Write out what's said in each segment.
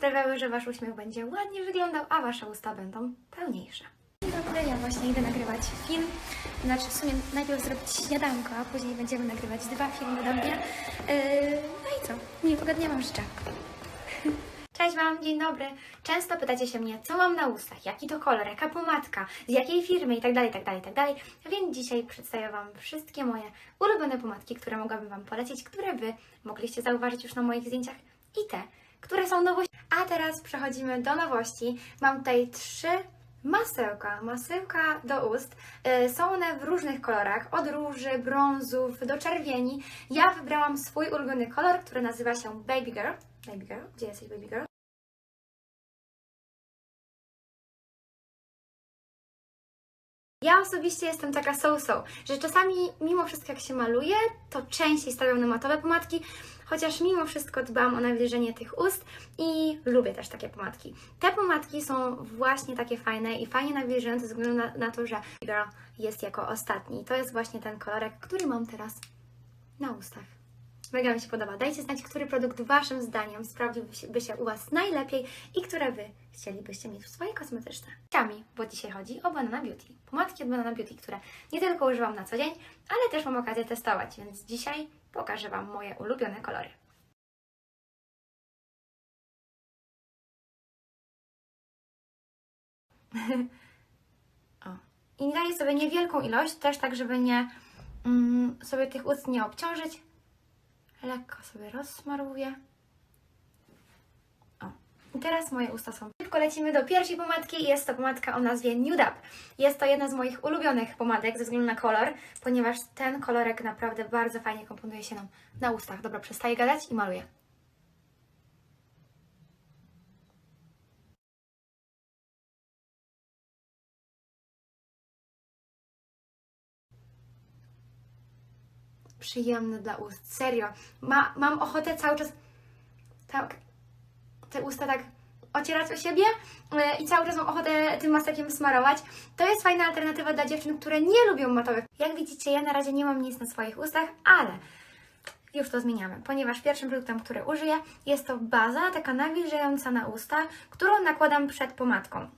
sprawiały, że Wasz uśmiech będzie ładnie wyglądał, a Wasze usta będą pełniejsze. Dzień dobry, ja właśnie idę nagrywać film. Znaczy w sumie najpierw zrobić śniadanko, a później będziemy nagrywać dwa filmy do mnie. Yy, no i co? Miłego dnia Wam życzę. Cześć Wam, dzień dobry. Często pytacie się mnie, co mam na ustach, jaki to kolor, jaka pomadka, z jakiej firmy itd., itd., itd. Więc dzisiaj przedstawię Wam wszystkie moje ulubione pomadki, które mogłabym Wam polecić, które Wy mogliście zauważyć już na moich zdjęciach i te, które są nowości. A teraz przechodzimy do nowości. Mam tutaj trzy masełka, masełka do ust. Y, Są one w różnych kolorach, od róży, brązów do czerwieni. Ja wybrałam swój ulubiony kolor, który nazywa się Baby Girl. Baby Girl, gdzie jesteś Baby Girl? Ja osobiście jestem taka so-so, że czasami mimo wszystko jak się maluje, to częściej stawiam na matowe pomadki, chociaż mimo wszystko dbam o nawilżenie tych ust i lubię też takie pomadki. Te pomadki są właśnie takie fajne i fajnie nawilżające ze względu na, na to, że jest jako ostatni. To jest właśnie ten kolorek, który mam teraz na ustach. Mega mi się podoba. Dajcie znać, który produkt Waszym zdaniem sprawdziłby się, u Was najlepiej i które Wy chcielibyście mieć w swojej kosmetyczce. Ciami, bo dzisiaj chodzi o Banana Beauty. Pomadki od Banana Beauty, które nie tylko używam na co dzień, ale też mam okazję testować, więc dzisiaj pokażę Wam moje ulubione kolory. o. I daję sobie niewielką ilość, też tak, żeby nie mm, sobie tych ust nie obciążyć. Lekko sobie rozsmaruję. O. I teraz moje usta są. Szybko lecimy do pierwszej pomadki. Jest to pomadka o nazwie Nude Up. Jest to jedna z moich ulubionych pomadek ze względu na kolor, ponieważ ten kolorek naprawdę bardzo fajnie komponuje się nam na ustach. Dobra, przestaję gadać i maluję. Przyjemny dla ust. Serio. Ma, mam ochotę cały czas tak te usta tak ocierać o siebie e, i cały czas mam ochotę tym masakiem smarować. To jest fajna alternatywa dla dziewczyn, które nie lubią matowych. Jak widzicie, ja na razie nie mam nic na swoich ustach, ale już to zmieniamy, ponieważ pierwszym produktem, który użyję, jest to baza, taka nawilżająca na usta, którą nakładam przed pomadką.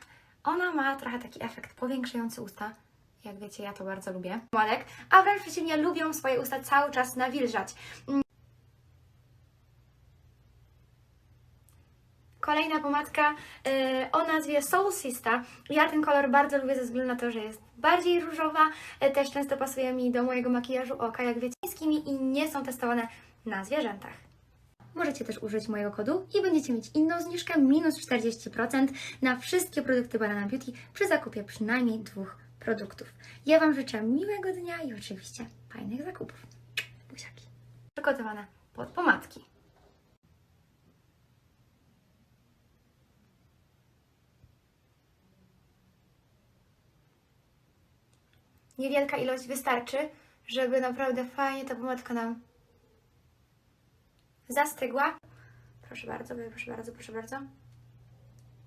Ona ma trochę taki efekt powiększający usta. Jak wiecie, ja to bardzo lubię. Pomadek, a wręcz przeciwnie, lubią swoje usta cały czas nawilżać. Kolejna pomadka y, o nazwie Soul Sista. Ja ten kolor bardzo lubię ze względu na to, że jest bardziej różowa. Y, też często pasuje mi do mojego makijażu oka, jak wiecie, niskimi i nie są testowane na zwierzętach. Możecie też użyć mojego kodu i będziecie mieć inną zniżkę minus 40% na wszystkie produkty Banana Beauty przy zakupie przynajmniej dwóch produktów. Ja Wam życzę miłego dnia i oczywiście fajnych zakupów. Buziaki. Przygotowane pod pomadki. Niewielka ilość wystarczy, żeby naprawdę fajnie ta pomadka nam zastygła. Proszę bardzo, proszę bardzo, proszę bardzo.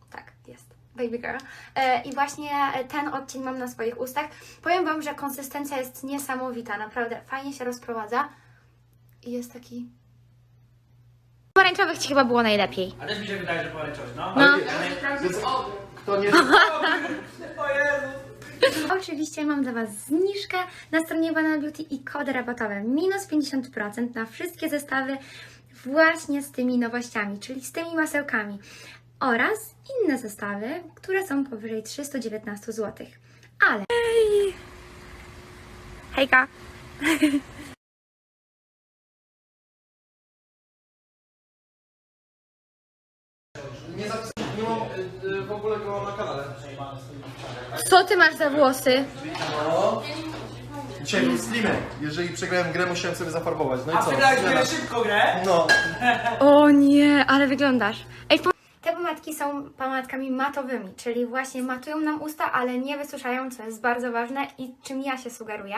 Tak, jest. Baby Girl. E, I właśnie ten odcień mam na swoich ustach. Powiem Wam, że konsystencja jest niesamowita. Naprawdę fajnie się rozprowadza. I jest taki... Pomarańczowych Ci chyba było najlepiej. A też mi się wydaje, że pomarańczowy, no. No. Kto nie... O Jezu. Oczywiście mam dla Was zniżkę na stronie Banana Beauty i kody rabatowe minus 50% na wszystkie zestawy właśnie z tymi nowościami, czyli z tymi masełkami oraz inne zestawy, które są powyżej 319 zł. Ale... Hej! Hejka! Nie mam y, y, w ogóle go na kanale. Co Ty masz za włosy? No. Dzisiaj był. Jeżeli przegrałem grę, musiałem sobie zafarbować. No i A co? wygrałeś Zmiana. tyle szybko grę? No. O nie, ale wyglądasz. Ej, te pomadki są pomadkami matowymi, czyli właśnie matują nam usta, ale nie wysuszają, co jest bardzo ważne i czym ja się sugeruję.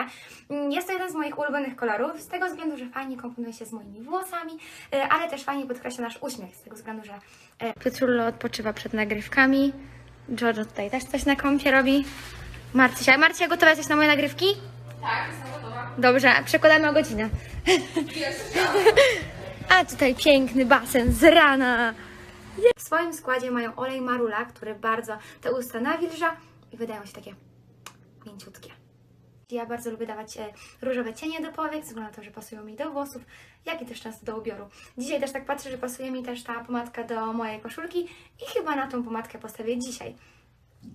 Mm, Jest to jeden z moich ulubionych kolorów, z tego względu, że fajnie komponuje się z moimi włosami, y, ale też fajnie podkreśla nasz uśmiech, z tego względu, że y, Piotrullo odpoczywa przed nagrywkami, Giorgio tutaj też coś na kąpie robi. Marcia, Marcia, gotowa jesteś na moje nagrywki? Tak, jestem gotowa. Dobrze, przekładamy o godzinę. A tutaj piękny basen z rana. W swoim składzie mają olej marula, który bardzo te usta nawilża i wydają się takie mięciutkie. Ja bardzo lubię dawać e, różowe cienie do powiek, ze względu na to, że pasują mi do włosów, jak i też często do ubioru. Dzisiaj też tak patrzę, że pasuje mi też ta pomadka do mojej koszulki i chyba na tą pomadkę postawię dzisiaj.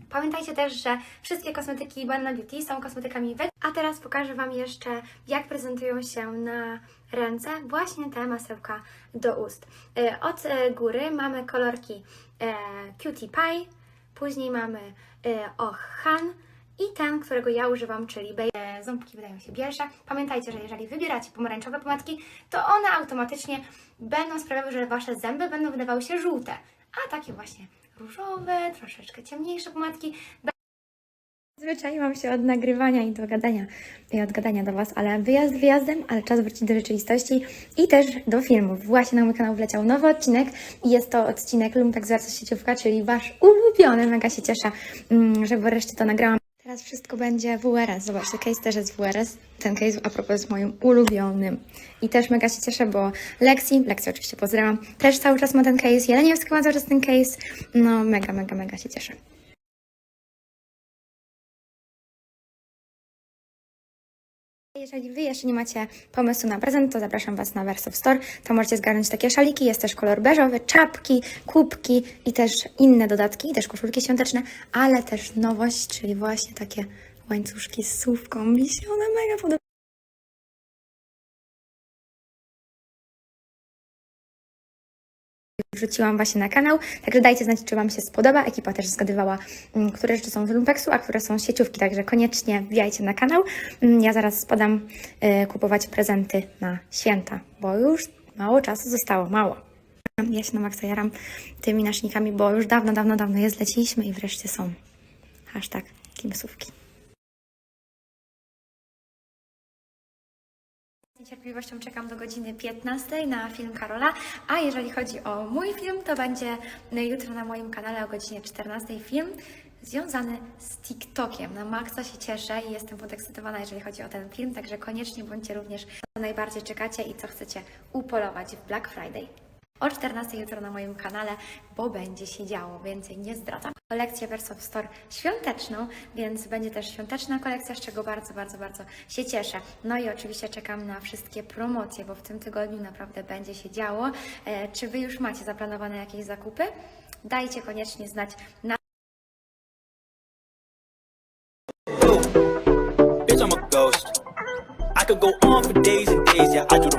Pamiętajcie też, że wszystkie kosmetyki Banana Beauty są kosmetykami weg. A teraz pokażę Wam jeszcze, jak prezentują się na ręce właśnie te masełka do ust. E, Od e, góry mamy kolorki e, Cutie Pie, później mamy Och Han i ten, którego ja używam, czyli Ząbki wydają się bielsze. Pamiętajcie, że jeżeli wybieracie pomarańczowe pomadki, to one automatycznie będą sprawiały, że Wasze zęby będą wydawały się żółte. A takie właśnie różowe, troszeczkę ciemniejsze pomadki Zwyczaiłam się od nagrywania i do gadania, i od gadania do Was, ale wyjazd wyjazdem, ale czas wrócić do rzeczywistości i też do filmów. Właśnie na mój kanał wleciał nowy odcinek i jest to odcinek Lumpek z sieciówka, czyli Wasz ulubiony. Mega się cieszę, mm, że wreszcie to nagrałam. Teraz wszystko będzie WRS. Zobaczcie, case też jest WRS. Ten case a propos jest moim ulubionym. I też mega się cieszę, bo Lexi, Lexi oczywiście pozdrawiam, też cały czas ma ten case. Jeleniewska ma cały czas ten case. No mega, mega, mega się cieszę. Jeżeli Wy jeszcze nie macie pomysłu na prezent, to zapraszam Was na Verso Store. Tam możecie zgarnąć takie szaliki, jest też kolor beżowy, czapki, kubki i też inne dodatki, też koszulki świąteczne, ale też nowość, czyli właśnie takie łańcuszki z słówką. Mi się one mega podobają. Wrzuciłam właśnie na kanał, także dajcie znać, czy Wam się spodoba. Ekipa też zgadywała, mm, które rzeczy są z Lumpeksu, a które są z sieciówki, także koniecznie wbijajcie na kanał. Mm, Ja zaraz spadam y, kupować prezenty na święta, bo już mało czasu zostało, mało. Ja się na maksa jaram tymi nasznikami, bo już dawno, dawno, dawno je zleciliśmy i wreszcie są. Hashtag kimsówki. Niecierpliwością czekam do godziny 15 na film Karola, a jeżeli chodzi o mój film, to będzie jutro na moim kanale o godzinie 14 film związany z TikTokiem. Na maksa się cieszę i jestem podekscytowana, jeżeli chodzi o ten film, także koniecznie bądźcie również, co najbardziej czekacie i co chcecie upolować w Black Friday. O 14 jutro na moim kanale, bo będzie się działo, więcej nie zdradzam. Kolekcję Verso Store świąteczną, więc będzie też świąteczna kolekcja, z czego bardzo, bardzo, bardzo się cieszę. No i oczywiście czekam na wszystkie promocje, bo w tym tygodniu naprawdę będzie się działo. E, czy Wy już macie zaplanowane jakieś zakupy? Dajcie koniecznie znać na Bitch, I'm a ghost. I could go on for days and days, yeah, I do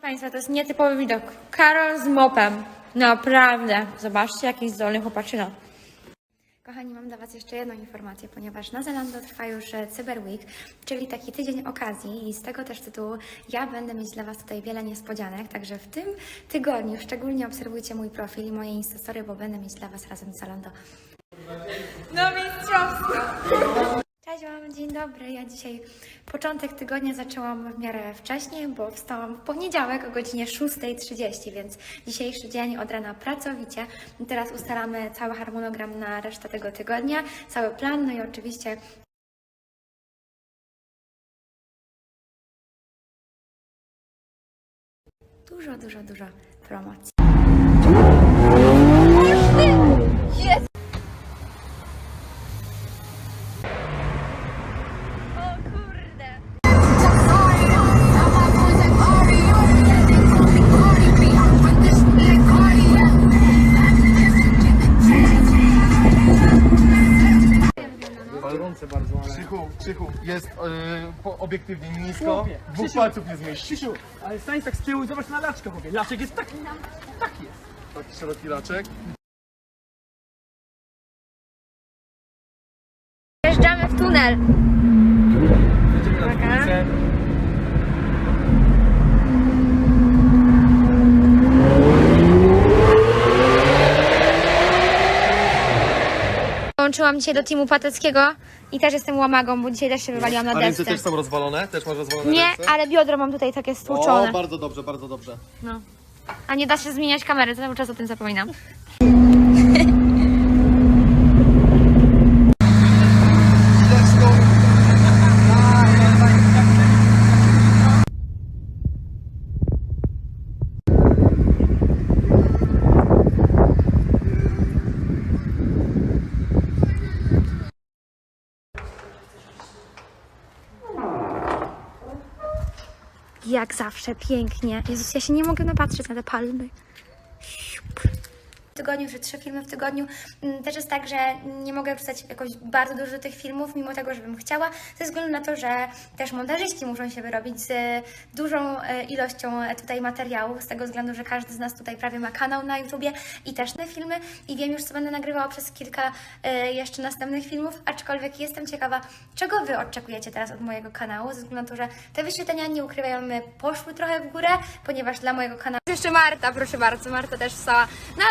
Państwa, to jest nietypowy widok. Karol z mopem. Naprawdę. Zobaczcie, jakiś zdolny chłopaczyna. Kochani, mam dla Was jeszcze jedną informację, ponieważ na Zalando trwa już e, Cyber Week, czyli taki tydzień okazji i z tego też tytułu ja będę mieć dla Was tutaj wiele niespodzianek, także w tym tygodniu szczególnie obserwujcie mój profil i moje Instastory, bo będę mieć dla Was razem z Zalando. No mistrzowsko! Cześć Wam, dzień dobry. Ja dzisiaj początek tygodnia zaczęłam w miarę wcześniej, bo wstałam w poniedziałek o godzinie 6.30, więc dzisiejszy dzień od rana pracowicie. Teraz ustalamy cały harmonogram na resztę tego tygodnia, cały plan, no i oczywiście dużo, dużo, dużo promocji. Jest yy, po, obiektywnie nisko, Chłopie, dwóch Krzysiu. palców nie zmieści. Krzysiu, ale stań tak z tyłu i zobacz na laczkę, chłopie. Laczek jest taki, taki jest. Taki szeroki laczek. Wjeżdżamy w tunel. Jedziemy na dwójce. Dołączyłam dzisiaj do teamu pateckiego i też jestem łamagą, bo dzisiaj też się wywaliłam na A ręce desce. też są rozwalone? Też masz rozwalone Nie, ręce? ale biodro mam tutaj takie O, stłuczone. bardzo dobrze, bardzo dobrze. No. A nie da się zmieniać kamery, cały czas o tym zapominam. Jak zawsze pięknie. Jezus, ja się nie mogę napatrzeć na te palmy. Tygodniu, że trzy filmy w tygodniu. Mm, Też jest tak, że nie mogę wrzucać jakoś bardzo dużo tych filmów, mimo tego, żebym chciała, ze względu na to, że też montażyści muszą się wyrobić z dużą e, ilością e, tutaj materiałów, z tego względu, że każdy z nas tutaj prawie ma kanał na YouTubie i też te filmy i wiem już, co będę nagrywała przez kilka e, jeszcze następnych filmów, aczkolwiek jestem ciekawa, czego Wy oczekujecie teraz od mojego kanału, ze względu na to, że te wyświetlenia, nie ukrywajmy, poszły trochę w górę, ponieważ dla mojego kanału... Jeszcze Marta, proszę bardzo, Marta też wstała na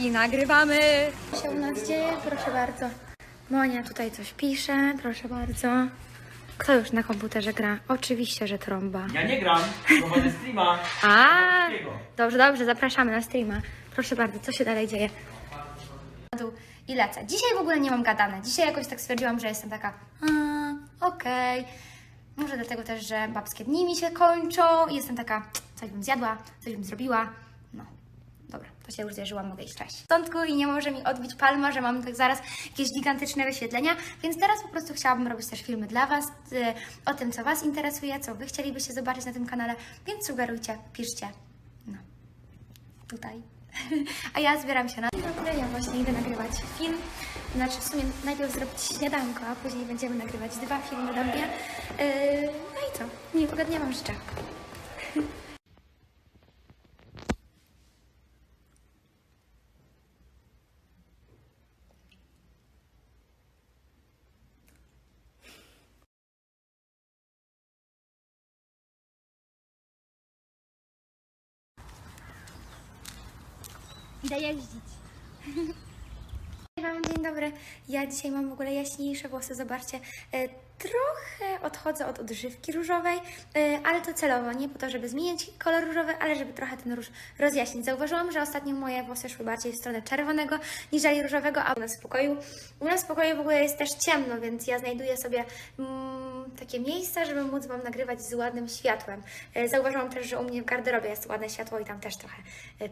nagrywamy! Co się u nas dzieje? Proszę bardzo. Monia tutaj coś pisze, proszę bardzo. Kto już na komputerze gra? Oczywiście, że trąba. Ja nie gram, prowadzę streama. A, dobrze, dobrze, zapraszamy na streama. Proszę bardzo, co się dalej dzieje? I lecę. Dzisiaj w ogóle nie mam gadane. Dzisiaj jakoś tak stwierdziłam, że jestem taka, okej. Może dlatego też, że babskie dni mi się kończą i jestem taka, coś bym zjadła, coś bym zrobiła. To się już zjarzyłam, mogę iść cześć. Stądku i nie może mi odbić palma, że mam tak zaraz jakieś gigantyczne wyświetlenia, więc teraz po prostu chciałabym robić też filmy dla Was, y, o tym, co Was interesuje, co Wy chcielibyście zobaczyć na tym kanale, więc sugerujcie, piszcie. No, tutaj. A ja zbieram się na... Dzień dobry, ja właśnie idę nagrywać film. Znaczy w sumie najpierw zrobić śniadanko, a później będziemy nagrywać dwa filmy do mnie. Yy, no i co? Miłego dnia Wam życzę. Idę jeździć. Dzień dobry. Ja dzisiaj mam w ogóle jaśniejsze włosy, zobaczcie. E, Trochę odchodzę od odżywki różowej, e, ale to celowo, nie po to, żeby zmienić kolor różowy, ale żeby trochę ten róż rozjaśnić. Zauważyłam, że ostatnio moje włosy szły bardziej w stronę czerwonego niż różowego, a u nas w pokoju, u nas w pokoju w ogóle jest też ciemno, więc ja znajduję sobie mm, takie miejsca, żeby móc Wam nagrywać z ładnym światłem. E, Zauważyłam też, że u mnie w garderobie jest ładne światło i tam też trochę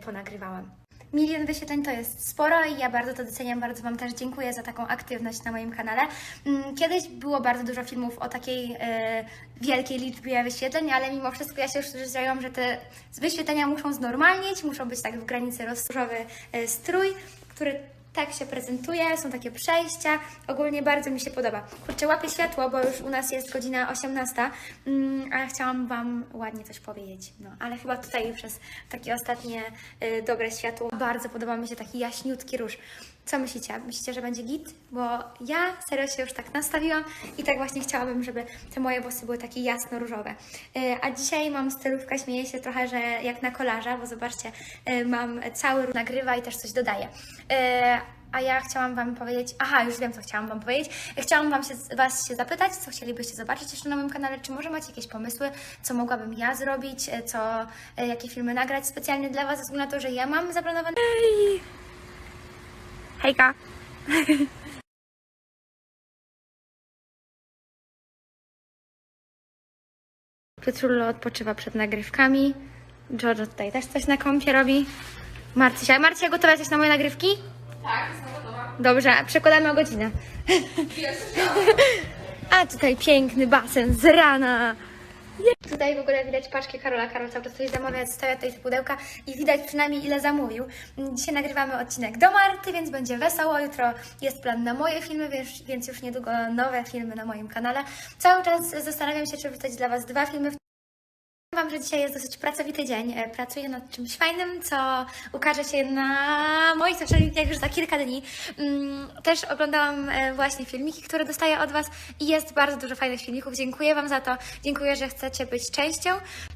ponagrywałam. Milion wyświetleń to jest sporo i ja bardzo to doceniam, bardzo Wam też dziękuję za taką aktywność na moim kanale. Mm, Kiedyś było bardzo dużo filmów o takiej e, wielkiej liczbie wyświetleń, ale mimo wszystko ja się już przyzwyczaiłam, że te wyświetlenia muszą znormalnieć, muszą być tak w granicy rozróżowy e, strój, który tak się prezentuje, są takie przejścia. Ogólnie bardzo mi się podoba. Kurczę, łapię światło, bo już u nas jest godzina 18, mm, a chciałam Wam ładnie coś powiedzieć. No, ale chyba tutaj przez takie ostatnie y, dobre światło bardzo podoba mi się taki jaśniutki róż. Co myślicie? Myślicie, że będzie git? Bo ja serio się już tak nastawiłam i tak właśnie chciałabym, żeby te moje włosy były takie jasno-różowe. Y, a dzisiaj mam stylówkę, śmieję się trochę, że jak na kolarza, bo zobaczcie, y, mam cały róż nagrywa i też coś dodaję. Y, a ja chciałam Wam powiedzieć, aha, już wiem, co chciałam Wam powiedzieć. Chciałam Wam się, Was się zapytać, co chcielibyście zobaczyć jeszcze na moim kanale, czy może macie jakieś pomysły, co mogłabym ja zrobić, e, co, e, jakie filmy nagrać specjalnie dla Was, ze względu na to, że ja mam zaplanowane... Hej! Hejka! Piotrullo odpoczywa przed nagrywkami. Giorgio tutaj też coś na kąpie robi. Marcysia, Marcia, gotowa jesteś na moje nagrywki? Tak. Dobrze, przekładamy o godzinę. A tutaj piękny basen z rana. Tutaj w ogóle widać paczki Karola. Karol cały czas coś zamawia, stawia tutaj te pudełka i widać przynajmniej ile zamówił. Dzisiaj nagrywamy odcinek do Marty, więc będzie wesoło. Jutro jest plan na moje filmy, więc, więc już niedługo nowe filmy na moim kanale. Cały czas zastanawiam się, czy wrzucać dla Was dwa filmy Wam, że dzisiaj jest dosyć pracowity dzień. E, Pracuję nad czymś fajnym, co ukaże się na moich social mediach już za kilka dni. Mm, Też oglądałam e, właśnie filmiki, które dostaję od Was i jest bardzo dużo fajnych filmików. Dziękuję Wam za to. Dziękuję, że chcecie być częścią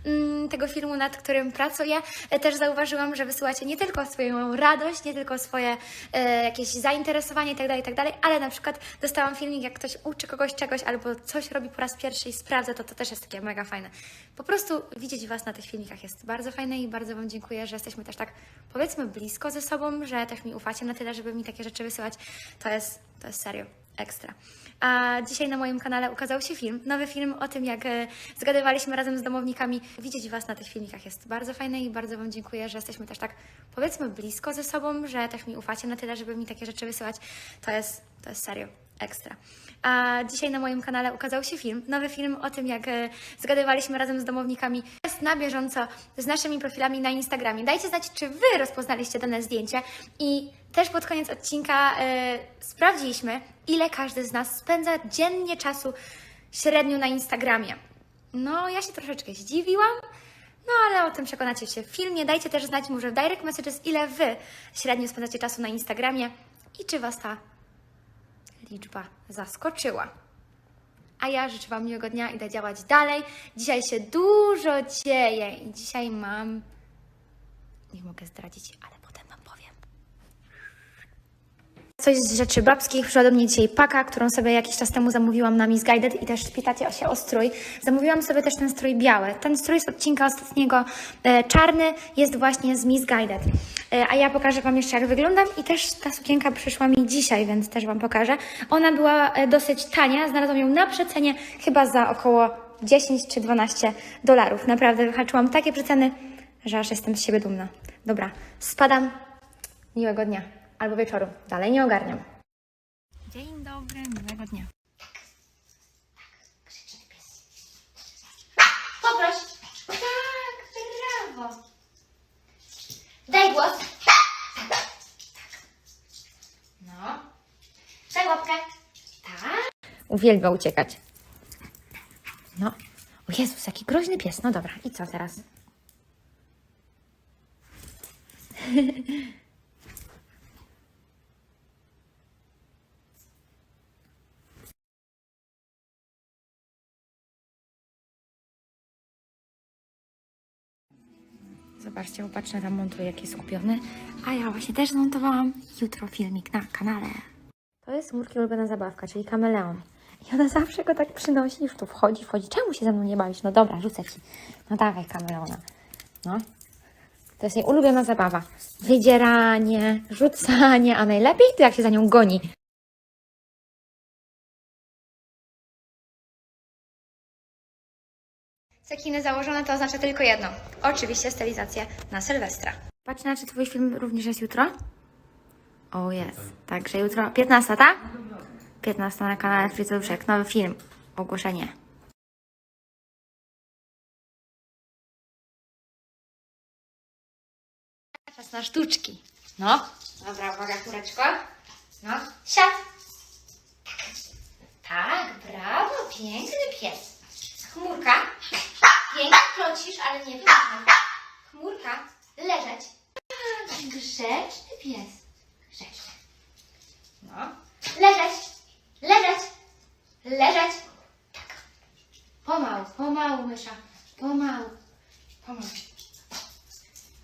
mm, tego filmu, nad którym pracuję. E, Też zauważyłam, że wysyłacie nie tylko swoją radość, nie tylko swoje jakieś zainteresowanie itd., itd., ale na przykład dostałam filmik, jak ktoś uczy kogoś czegoś albo coś robi po raz pierwszy i sprawdza to, to też jest takie mega fajne. Po prostu widzieć Was na tych filmikach jest bardzo fajne i bardzo Wam dziękuję, że jesteśmy też tak powiedzmy blisko ze sobą, że też mi ufacie na tyle, żeby mi takie rzeczy wysyłać. To jest, to jest serio ekstra. A dzisiaj na moim kanale ukazał się film, nowy film o tym, jak e, zgadywaliśmy razem z domownikami. Widzieć Was na tych filmikach jest bardzo fajne i bardzo Wam dziękuję, że jesteśmy też tak powiedzmy blisko ze sobą, że też mi ufacie na tyle, żeby mi takie rzeczy wysyłać. To jest, to jest serio ekstra. A dzisiaj na moim kanale ukazał się film, nowy film o tym, jak e, zgadywaliśmy razem z domownikami. Jest na bieżąco z naszymi profilami na Instagramie. Dajcie znać, czy Wy rozpoznaliście dane zdjęcie i też pod koniec odcinka e, sprawdziliśmy, ile każdy z nas spędza dziennie czasu średnio na Instagramie. No, ja się troszeczkę zdziwiłam, no ale o tym przekonacie się w filmie. Dajcie też znać może w direct messages, ile Wy średnio spędzacie czasu na Instagramie i czy Was ta liczba zaskoczyła. A ja życzę Wam miłego dnia, idę działać dalej. Dzisiaj się dużo dzieje i dzisiaj mam. Nie mogę zdradzić, ale potem Wam powiem. Coś z rzeczy babskich. Przyszła do mnie dzisiaj paka, którą sobie jakiś czas temu zamówiłam na Miss Guided i też pytacie się o strój. Zamówiłam sobie też ten strój biały. Ten strój z odcinka ostatniego e, czarny jest właśnie z Miss Guided. E, a ja pokażę Wam jeszcze jak wyglądam i też ta sukienka przyszła mi dzisiaj, więc też Wam pokażę. Ona była e, dosyć tania, znalazłam ją na przecenie chyba za około 10 czy 12 dolarów. Naprawdę wyhaczyłam takie przeceny, że aż jestem z siebie dumna. Dobra, spadam. Miłego dnia albo wieczoru. Dalej nie ogarniam. Dzień dobry, miłego dnia. Poproś. Tak, brawo. Daj głos. No. Daj łapkę. Tak. Uwielbia uciekać. No. O Jezus, jaki groźny pies. No dobra, i co teraz? Zobaczcie, upatrzę, tam montuje, jaki jest skupiony. A ja właśnie też zmontowałam jutro filmik na kanale. To jest Murki ulubiona zabawka, czyli kameleon. I ona zawsze go tak przynosi, już tu wchodzi, wchodzi. Czemu się ze mną nie bawisz? No dobra, rzucę ci. No dawaj kameleona. No. To jest jej ulubiona zabawa. Wydzieranie, rzucanie, a najlepiej to jak się za nią goni. Cekiny założone to oznacza tylko jedno. Oczywiście stylizację na Sylwestra. Patrz na czy twój film również jest jutro? O jest. Także jutro 15, tak? 15 na kanale Frycuszek. Nowy film. Ogłoszenie. Czas na sztuczki. No. Dobra, uwaga, kureczko. No. Siad. Tak, brawo, piękny pies. Chmurka. Pięknie krocisz, ale nie wyłączaj. Chmurka. Leżeć. Tak, Grzeczny pies. Grzeczny. No. Leżeć. Leżeć. Leżeć. Tak. Pomału, pomału, mysza. Pomału. Pomału.